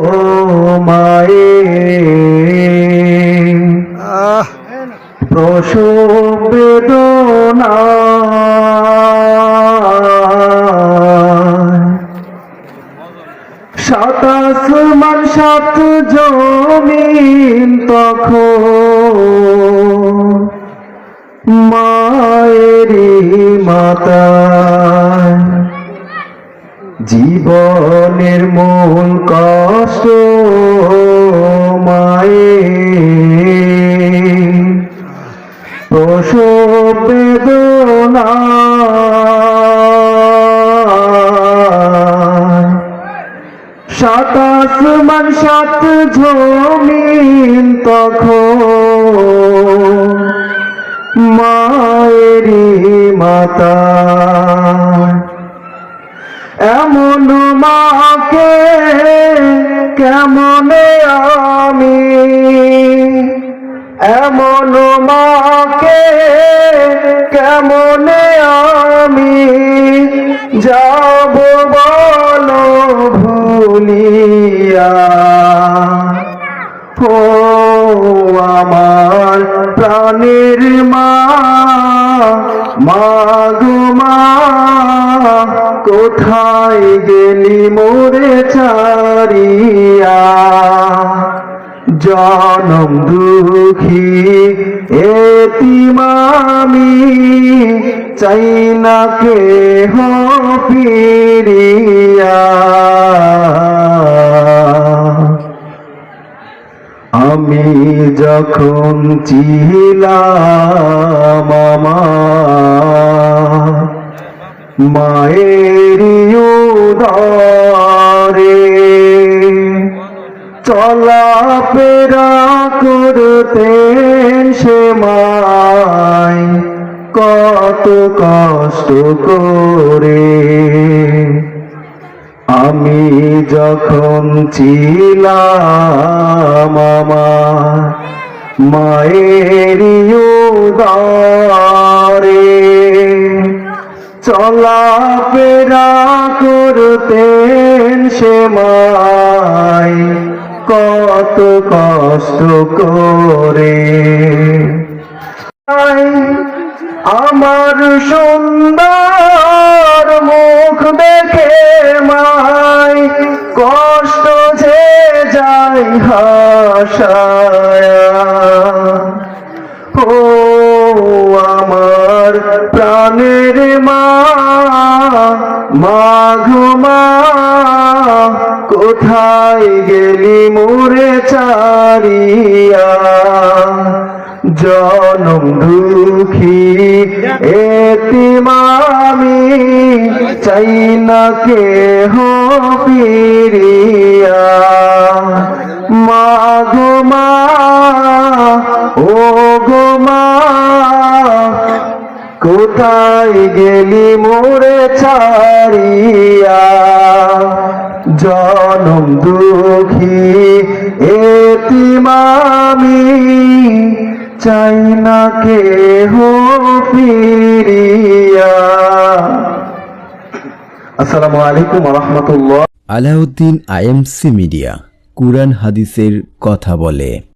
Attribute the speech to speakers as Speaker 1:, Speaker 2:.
Speaker 1: ও মায়ে।
Speaker 2: আহ।
Speaker 1: প্রসব বেদনা। সাত আসমান সাত জমিন তখন মায়েরি মাতা। জীবনের মূল কষ্ট মায়ে। প্রসব বেদনা। সাত আসমান সাত জমিন তখন মায়েরি মাতা এমন মাকে, কেমনে আমি? এমন মাকে, কেমনে আমি? যাব বলো ভুলিয়া। ও আমার প্রাণের মা মা কোথায় গেলি মোরে চারিয়া জনম দুঃখী এতিমামি, চাই না কে ফিরিয়া। আমি যখন ছিলাম আমার মায়ের উদরে চলাফেরা করতেন সে মায় কত কষ্ট করে। আমি যখন ছিলাম আমার মায়ের উদরে চলাফেরা করতেন সে মায় কত কষ্ট করে। আমার সুন্দর মুখ দেখে মাই, কষ্ট যে যাই হাসায়া। প্রাণের মা মাঘ মা, কোথায় গেলি মোরে চারিয়া? জনম দুঃখী এতিমামি, চাই না কে হো পিরিয়া মাগো মা, ও গো মা কোথায় গেলি মোরে ছাড়িয়া? জনম দুঃখী এতিমামি, চাই না কে হো ফিরিয়া। আসসালামু আলাইকুম রহমতুল্লাহ
Speaker 3: আলাউদ্দিন আইএমসি মিডিয়া, কুরআন হাদিসের কথা বলে।